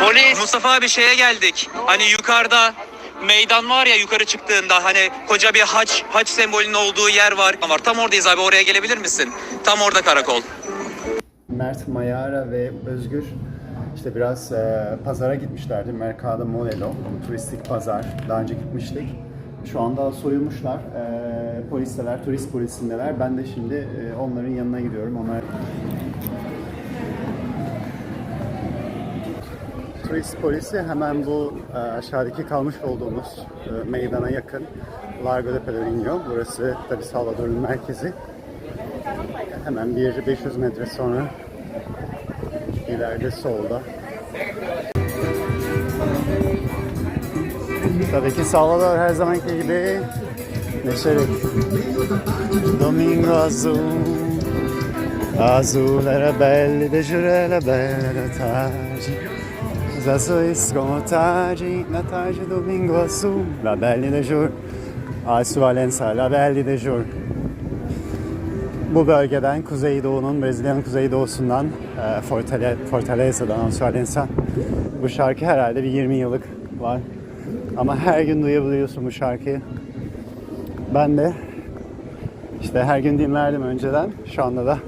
Polis. Mustafa abi şeye geldik. Hani yukarıda meydan var ya yukarı çıktığında hani koca bir haç haç sembolünün olduğu yer var. var. Tam oradayız abi oraya gelebilir misin? Tam orada karakol. Mert, Mayara ve Özgür işte biraz e, pazara gitmişlerdi. Mercado Modelo, turistik pazar. Daha önce gitmiştik. Şu anda soyulmuşlar. E, polisteler, turist polisindeler. Ben de şimdi e, onların yanına gidiyorum. Onlar Turist polisi hemen bu e, aşağıdaki kalmış olduğumuz e, meydana yakın. Largo de Pelourinho. Burası tabi Salvador'un merkezi. Hemen bir 500 metre sonra ileride solda. Tabii ki Salvador her zamanki gibi neşeli. Domingo azul, azul era belli de jure la bella tarde. Os azuis como tarde, na tarde domingo azul, la belle de jour. Asu Valença, la belle de jour. Bu bölgeden Kuzeydoğu'nun, Brezilya'nın Kuzeydoğu'sundan e, Fortale, Fortaleza'dan Ansualensa bu şarkı herhalde bir 20 yıllık var. Ama her gün duyabiliyorsun bu şarkıyı. Ben de işte her gün dinlerdim önceden. Şu anda da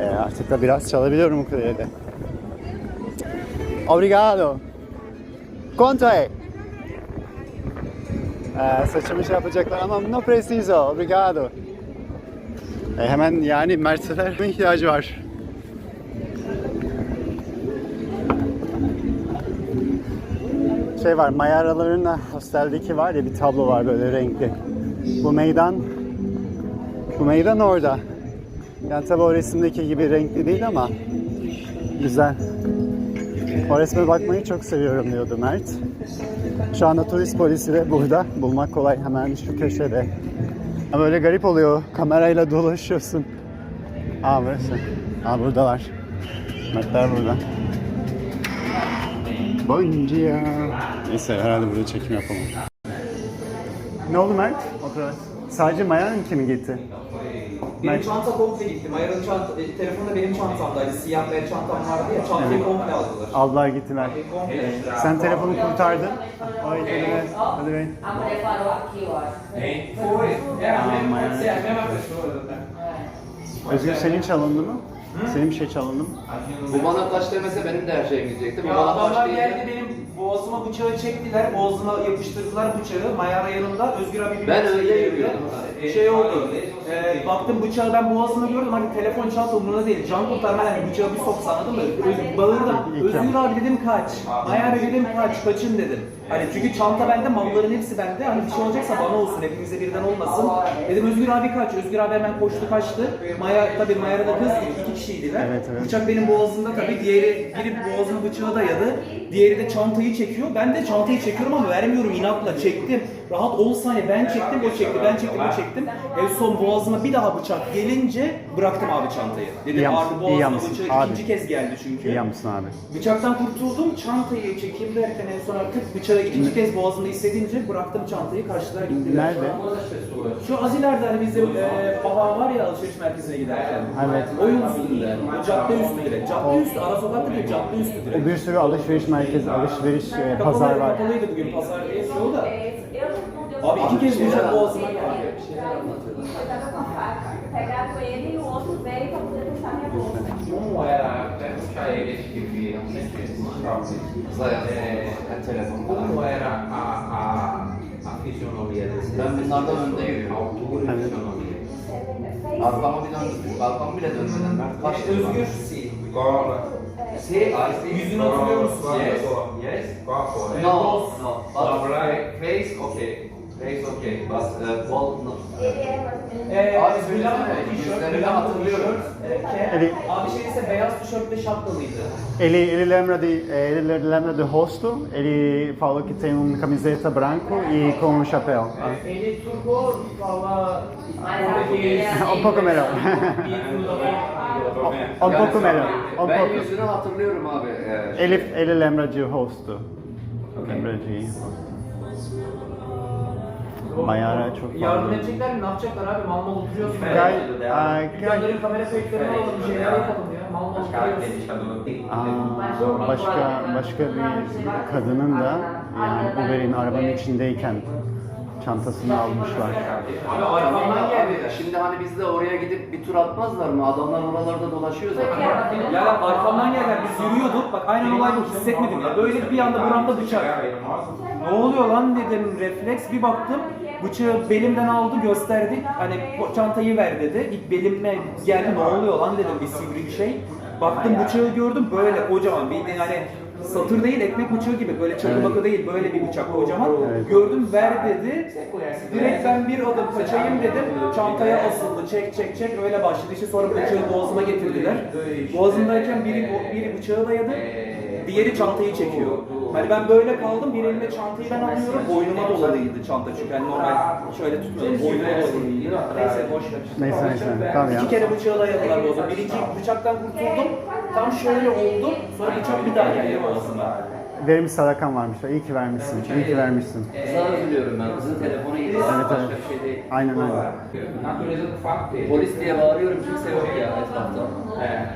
e, artık da biraz çalabiliyorum ukulelede. Obrigado. Quanto é? Ee, saçımı şey yapacaklar ama no preciso. Obrigado. E, hemen yani Mert'e ihtiyacı var. Şey var, Mayaraların hosteldeki var ya bir tablo var böyle renkli. Bu meydan, bu meydan orada. Yani tabi o resimdeki gibi renkli değil ama güzel. O resme bakmayı çok seviyorum diyordu Mert. Şu anda turist polisi de burada. Bulmak kolay hemen şu köşede. Ama böyle garip oluyor. Kamerayla dolaşıyorsun. Aa burası. Aa buradalar. Mertler burada. Bon dia. Neyse herhalde burada çekim yapalım. Ne oldu Mert? O kadar. Sadece Maya'nın kimi gitti? Benim çanta komple gitti. Maya'nın çanta, e, telefonu da benim çantamdaydı. Siyah beyaz çantam vardı ya. Çantayı komple aldılar. Aldılar gittiler. Komple. Sen telefonu kurtardın. Oy, hadi be. Hadi be. A mulher parou aqui. Foi. A mesma, a mesma pessoa. né? Özgür senin çalındı mı? Senin bir şey çalındı mı? Bu bana taş demese benim de her şeyim gidecekti. Bu Ya bana taş adamlar geldi benim boğazıma bıçağı çektiler. Boğazıma yapıştırdılar bıçağı. Mayara yanında. Özgür abi bir Ben öyle yürüyordum. Şey oldu. E, baktım bıçağı ben boğazıma gördüm. Hani telefon çanta umurunda değil. Can kurtarma hani bıçağı bir soksa anladın mı? Öz, bağırdım. Özgür abi dedim kaç. Mayara dedim kaç. Kaçın dedim. Hani çünkü çanta bende, malların hepsi bende. Hani bir şey olacaksa bana olsun. Hepimize birden olmasın. Dedim Özgür abi kaç. Özgür abi hemen koştu kaçtı. Maya tabii Mayara da kız iki, iki kişiydiler. Evet, evet. Bıçak benim boğazımda tabii. Diğeri biri boğazıma bıçağı dayadı. Diğeri de çantayı çekiyor. Ben de çantayı çekiyorum ama vermiyorum inatla. Çektim. Rahat 10 saniye ben çektim o çekti. Ben çektim o çektim. En son boğazıma bir daha bıçak gelince bıraktım abi çantayı. Dedim İyi yapmışsın, abi iyi boğazıma yapmışsın bıçağı abi. ikinci kez geldi çünkü. İyi yapmışsın abi. Bıçaktan kurtuldum. Çantayı çekeyim derken en son artık bıçağı ikinci kez boğazımda hissedince bıraktım çantayı. Kaçtılar gittiler. Nerede? Şu Aziler'de hani bizim e, Baha var ya alışveriş merkezine giderken. Evet. Oyun üstünde. O cadde üstü direkt. Cadde üstü. Ara sokakta değil cadde üstü direkt. O bir sürü alışveriş merkezi, alışveriş e, pazar var. Kapalıydı bugün pazar o da. Abi iki kez bıçak boğazıma geldi. Tava com ele e o outro veio pra poder puxar minha bolsa. Um era puxar eles que jogos. É, a telefone. Como era a, a, a fisionomia desse? Bunlardan önde yürüyorum. altura e fisionomia. Bir döndüm. Arkama bile dönmeden. Kaçtı. Özgür. Cola. Se, yüzünü hatırlıyor musun? Yes. Yes. No, no. Right. Face, okay. Face, okay. Bak, e, bol, é. Ee, Abi tişört, yüzlerini hatırlıyorum. e, Abi şey ise beyaz tişörtle şapkalıydı. Ele, ele lembra de ele lembra do rosto. Ele falou que tem uma camiseta branco e com um chapéu. Ele turco fala um pouco melhor. um pouco melhor. Um Ben pouco. yüzünü hatırlıyorum abi. Ele, ele lembra de rosto. Lembra de Mayara çok Yardım fazla. edecekler mi? Ne yapacaklar abi? Mal mal oturuyorsun. Gay, ah, Dükkanların kamera kayıtlarını alalım, bir şeyler yapalım ya. Mal as características do tem Aa, başka başka bir kadının da yani Uber'in arabanın içindeyken çantasını almışlar. Arkamdan geldi. Şimdi hani biz de oraya gidip bir tur atmazlar mı? Adamlar oralarda dolaşıyor zaten. Ya lan arkamdan geldiler biz yürüyorduk bak aynen olay bu hissetmedim ya. Böyle bir anda buramda bıçak. Ne oluyor lan dedim refleks bir baktım bıçağı belimden aldı gösterdi. Hani "Bu çantayı ver dedi. İlk belime geldi ne oluyor lan? dedim bir sivri bir şey. Baktım bıçağı gördüm böyle kocaman bildiğin hani satır değil ekmek bıçağı gibi. Böyle çakı bakı değil böyle bir bıçak kocaman. Gördüm ver dedi. Direkt ben bir adım kaçayım dedim. Çantaya asıldı çek çek çek. Öyle başladı. İşte sonra bıçağı boğazıma getirdiler. Boğazımdayken biri, biri bıçağı dayadı. Diğeri çantayı çekiyor. Hani ben böyle kaldım, bir elimle çantayı ben alıyorum, boynuma dolalıydı çanta çünkü hani normal şöyle tutmuyorum, boynuma dolalıydı. Neyse boş ver. Neyse neyse tamam ya. İki kere bıçağı dayadılar boğazıma. Birinci bıçaktan kurtuldum, tam şöyle oldu, sonra bıçak bir daha geldi boğazıma. Verilmiş sadakan varmış. İyi ki vermişsin. İyi ki vermişsin. Kıza üzülüyorum ben. Kızın telefonu gitti. Evet evet. Aynen aynen. natureza do fato dele. Polis diye bağırıyorum kimse yok ya etrafta.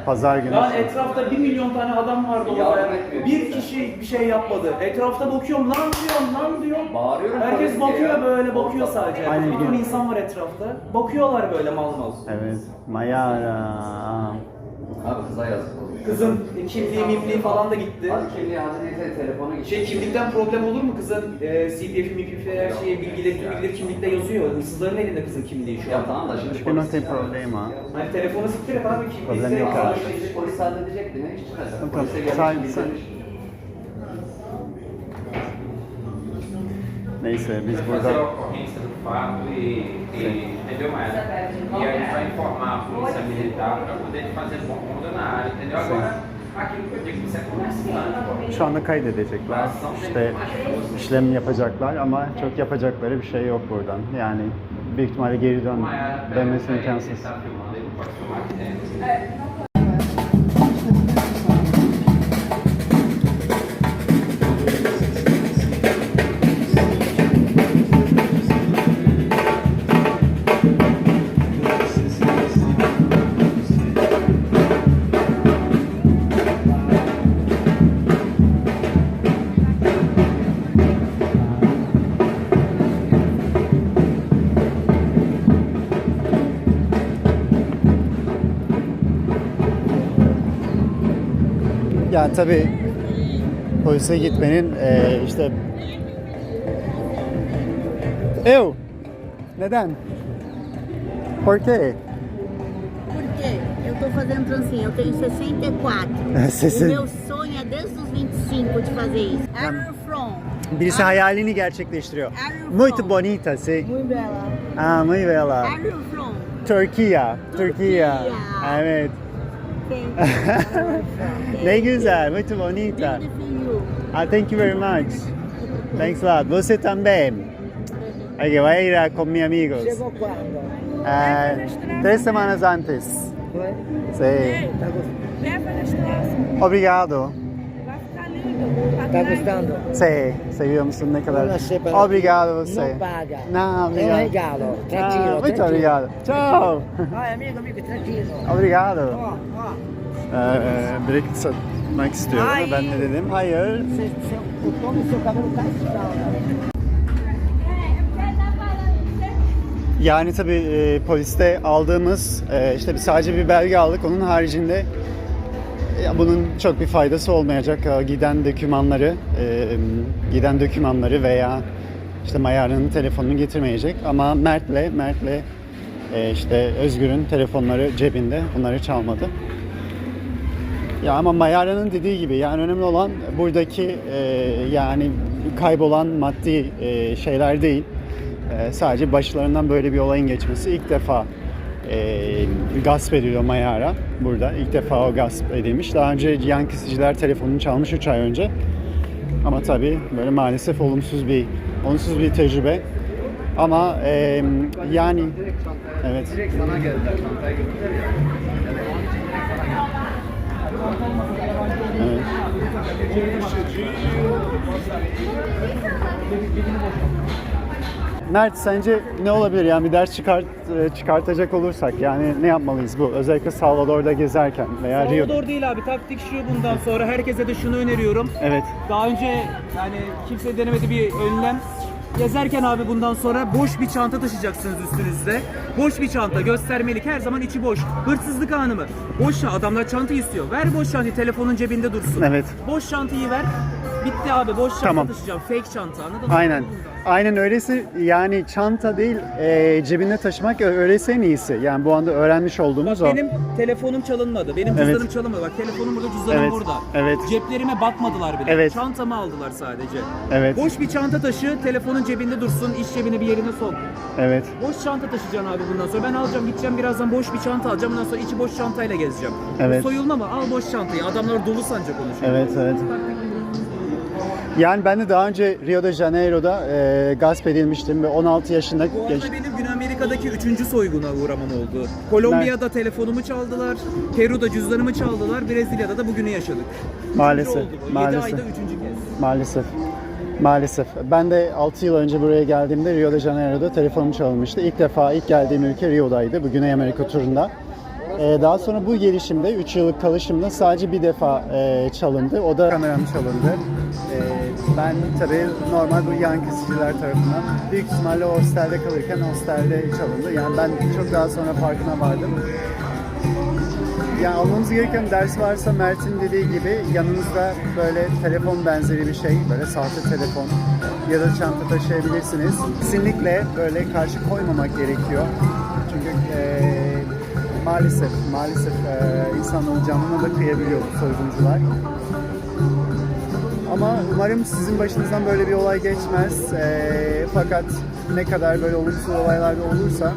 Pazar günü. Lan etrafta bir milyon tane adam vardı orada. Bir kişi bir şey yapmadı. Etrafta bakıyorum, lan diyorum, lan diyorum. Bağırıyorum Herkes bakıyor ya. böyle, bakıyor sadece. Aynen. Bir ton insan var etrafta. Bakıyorlar böyle mal mal. Evet. Mayara. Abi kıza yazık olmuş. Kızın kimliği mimliği falan da gitti. Hadi kimliği hadi neyse telefonu gitti. Şey kimlikten problem olur mu kızın e, CPF, MPF her şeyi bilgileri, bilgileri kimlikte yazıyor. Hırsızların elinde kızın kimliği şu Ya an. tamam da şimdi non tem problema. Hani telefonu siktir et abi Problem kimlikte yok abi. Polis, polis ne işin mesela? Tamam, Polise gelmiş Sen- bildirmiş. Neyse biz burada do fato e, e entendeu, Maia? E a gente vai informar a polícia militar para poder fazer bomba na área, entendeu? Agora, aquilo que eu digo, isso é comerciante, pô. şu anda kaydedecekler. İşte işlem yapacaklar ama çok yapacakları bir şey yok buradan. Yani büyük ihtimalle geri dön ele imkansız. está Yani tabii polise gitmenin eee, işte Ew! Neden? Por quê? Por quê? Eu estou fazendo trancinha, eu tenho 64. Sesi- O meu sonho é desde os 25 de fazer isso. Where are you from? Birisi hayalini gerçekleştiriyor. Are you Muito from? bonita, sí. Muito bela. Ah, bella. Where are you from? Türkiye, Türkiye. Türkiye. Evet. Thank you. Ne güzel, muito bonita. Ah, thank you very much. Thanks a lot. Você também. Hay que a ir con mis amigos. Chegou quando? Eh, tres semanas antes. Foi? Gos- Leva nas Obrigado. Vai ficar lindo. tá Atrás. gostando? Sí. Seviyor musun ne kadar? Obrigado você. Não paga. Não, É obrigado. um regalo. Ah, Tranquilo, muito tranquilo. obrigado. Ciao. Ai, amigo, amigo, tranquilo. Obrigado. Ó, ó. Ee, direkt satmak istiyorum. Ay. Ben de dedim hayır. Yani tabii e, poliste aldığımız e, işte bir sadece bir belge aldık. Onun haricinde ya bunun çok bir faydası olmayacak. E, Giden dokümanları, e, giden dokümanları veya işte Mayar'ın telefonunu getirmeyecek. Ama Mert'le, Mert'le e, işte Özgür'ün telefonları cebinde. Bunları çalmadı. Ya ama Mayara'nın dediği gibi yani önemli olan buradaki e, yani kaybolan maddi e, şeyler değil. E, sadece başlarından böyle bir olayın geçmesi. İlk defa e, gasp ediliyor Mayara burada. İlk defa o gasp edilmiş. Daha önce yan kesiciler telefonunu çalmış 3 ay önce. Ama tabii böyle maalesef olumsuz bir olumsuz bir tecrübe. Ama e, yani evet. Direkt sana geldiler çantayı götürdüler ya. Evet. Mert sence ne olabilir yani bir ders çıkart e, çıkartacak olursak yani ne yapmalıyız bu özellikle Salvador'da gezerken veya Rio'da? Salvador değil abi taktik şu bundan sonra herkese de şunu öneriyorum. Evet. Daha önce yani kimse denemedi bir önlem. Gezerken abi bundan sonra boş bir çanta taşıyacaksınız üstünüzde. Boş bir çanta göstermelik her zaman içi boş. Hırsızlık anı mı? Boş ya adamlar çanta istiyor. Ver boş çantayı telefonun cebinde dursun. Evet. Boş çantayı ver. Bitti abi boş çanta Tamam. taşıyacağım. Fake çanta anladın mı? Aynen. Aynen öylesi yani çanta değil e, cebinde taşımak öyleyse en iyisi. Yani bu anda öğrenmiş olduğumuz o. Benim telefonum çalınmadı. Benim Evet. cüzdanım çalınmadı. Bak telefonum burada, cüzdanım Evet, burada. evet. Ceplerime bakmadılar bile. Evet. Çantamı aldılar sadece. Evet. Boş bir çanta taşı, telefonun cebinde dursun, iş cebine bir yerine sok. Evet. Boş çanta taşıyacaksın abi bundan sonra. Ben alacağım, gideceğim birazdan boş bir çanta alacağım. Bundan sonra içi boş çantayla gezeceğim. Evet. Soyulma mı? Al boş çantayı. Adamlar dolu sanacak onu. Evet, evet. Yani ben de daha önce Rio de Janeiro'da e, gasp edilmiştim ve 16 yaşında Bu arada geç- benim Güney Amerika'daki üçüncü soyguna uğramam oldu. Kolombiya'da telefonumu çaldılar, Peru'da cüzdanımı çaldılar, Brezilya'da da bugünü yaşadık. Üçüncü Maalesef, oldu bu. maalesef. 7 ayda üçüncü kez. Maalesef. Maalesef. Ben de 6 yıl önce buraya geldiğimde Rio de Janeiro'da telefonum çalınmıştı. İlk defa ilk geldiğim ülke Rio'daydı. Bu Güney Amerika turunda. Ee, daha sonra bu gelişimde 3 yıllık kalışımda sadece bir defa e, çalındı. O da kameram çalındı. Ee, ben tabii normal bu yan kesiciler tarafından büyük ihtimalle hostelde kalırken hostelde çalındı. Yani ben çok daha sonra farkına vardım. Yani almamız gereken ders varsa Mert'in dediği gibi yanınızda böyle telefon benzeri bir şey, böyle sahte telefon ya da çanta taşıyabilirsiniz. Kesinlikle böyle karşı koymamak gerekiyor. Çünkü eee, maalesef maalesef eee insanların canına da kıyabiliyor bu soyguncular. Ama umarım sizin başınızdan böyle bir olay geçmez. Eee, fakat ne kadar böyle olumsuz olaylar da olursa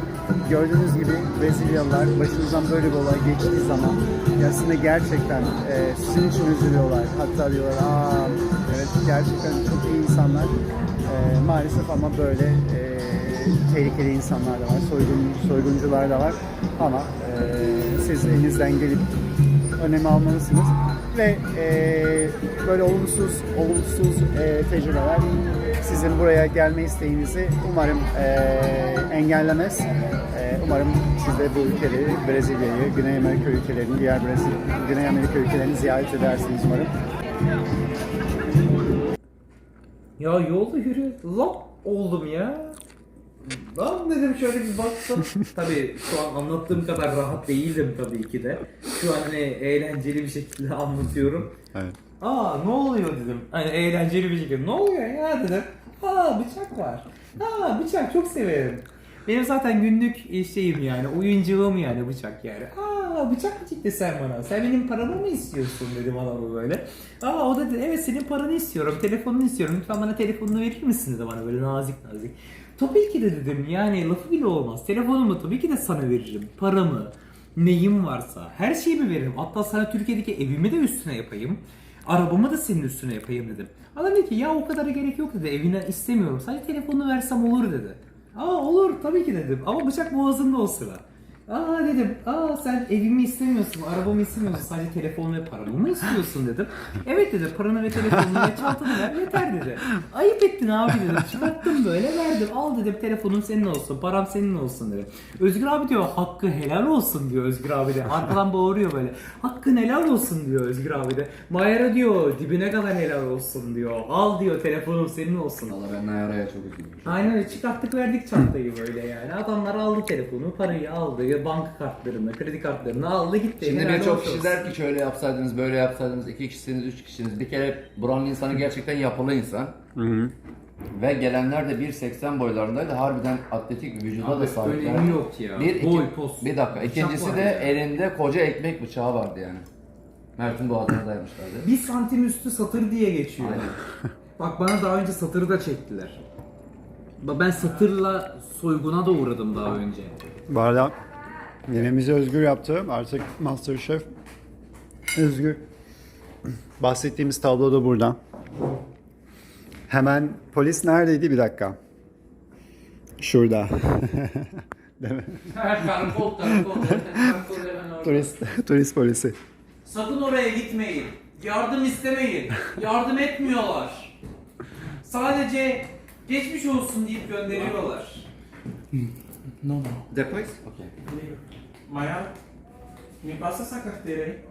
gördüğünüz gibi Brezilyalılar başınızdan böyle bir olay geçtiği zaman aslında gerçekten eee, sizin için üzülüyorlar. Hatta diyorlar aa evet gerçekten çok iyi insanlar. Eee, maalesef ama böyle eee, tehlikeli insanlar da var, soygun, soyguncular da var. Ama eee, siz elinizden gelip önemi almalısınız ve e, böyle olumsuz olumsuz e, tecrübeler sizin buraya gelme isteğinizi umarım e, engellemez. E, umarım siz de bu ülkeleri, Brezilya'yı, Güney Amerika ülkelerini, diğer Brezilya, Güney Amerika ülkelerini ziyaret edersiniz umarım. Ya yolda yürü. Lan oldum ya. Lan dedim şöyle bir baktım. tabii şu an anlattığım kadar rahat değildim tabii ki de. Şu an hani eğlenceli bir şekilde anlatıyorum. Evet. Aa ne oluyor dedim. Hani eğlenceli bir şekilde. Ne oluyor ya dedim. Aa bıçak var. Aa bıçak çok severim. Benim zaten günlük şeyim yani, oyunculuğum yani bıçak yani. Aa bıçak mı çıktı sen bana? Sen benim paramı mı istiyorsun dedim adama böyle. Aa o da dedi evet senin paranı istiyorum, telefonunu istiyorum. Lütfen bana telefonunu verir misin dedi bana böyle nazik nazik. Tabii ki de dedim yani lafı bile olmaz. Telefonumu tabii ki de sana veririm. Paramı, neyim varsa her şeyimi veririm. Hatta sana Türkiye'deki evimi de üstüne yapayım. Arabamı da senin üstüne yapayım dedim. Adam dedi ki ya o kadara gerek yok dedi. Evinden istemiyorum. Sadece telefonunu versem olur dedi. Aa olur tabii ki dedim. Ama bıçak boğazında o sıra. Aa dedim. Aa sen evimi istemiyorsun, arabamı istemiyorsun. Sadece telefon ve paramı mı istiyorsun dedim. Evet dedi. Paranı ve telefonunu ve çantanı ver yeter dedi. Ayıp ettin abi dedim. Çıkarttım böyle verdim. Al dedim telefonum senin olsun, param senin olsun dedim. Özgür abi diyor hakkı helal olsun diyor Özgür abi de. Arkadan bağırıyor böyle. Hakkın helal olsun diyor Özgür abi de. Mayara diyor dibine kadar helal olsun diyor. Al diyor telefonum senin olsun. Valla ben Nayara'ya çok üzüldüm. Aynen öyle çıkarttık verdik çantayı böyle yani. Adamlar aldı telefonu, parayı aldı, banka kartlarını, kredi kartlarını aldı gitti. Şimdi birçok kişi olsun. der ki şöyle yapsaydınız, böyle yapsaydınız, iki kişisiniz, üç kişisiniz. Bir kere buranın insanı gerçekten yapılı insan. Ve gelenler de 1.80 boylarındaydı. Harbiden atletik bir vücuda Abi, da sahipler. önemi yok ya. Bir, iki- Boy, pos. bir dakika. İkincisi de ya. elinde koca ekmek bıçağı vardı yani. Mert'in boğazına dayamışlardı. Bir santim üstü satır diye geçiyor. Aynen. Bak bana daha önce satırı da çektiler. Ben satırla soyguna da uğradım daha önce. Bu arada yemeğimizi Özgür yaptı. Artık Masterchef Özgür. Bahsettiğimiz tablo da burada. Hemen polis neredeydi? Bir dakika. Şurada. Karakol, karakol. Karakol hemen orada. turist, turist polisi. Sakın oraya gitmeyin. Yardım istemeyin. Yardım etmiyorlar. Sadece Geçmiş olsun deyip gönderiyorlar. Depois? Ok. Maiara, me passa essa carteira aí.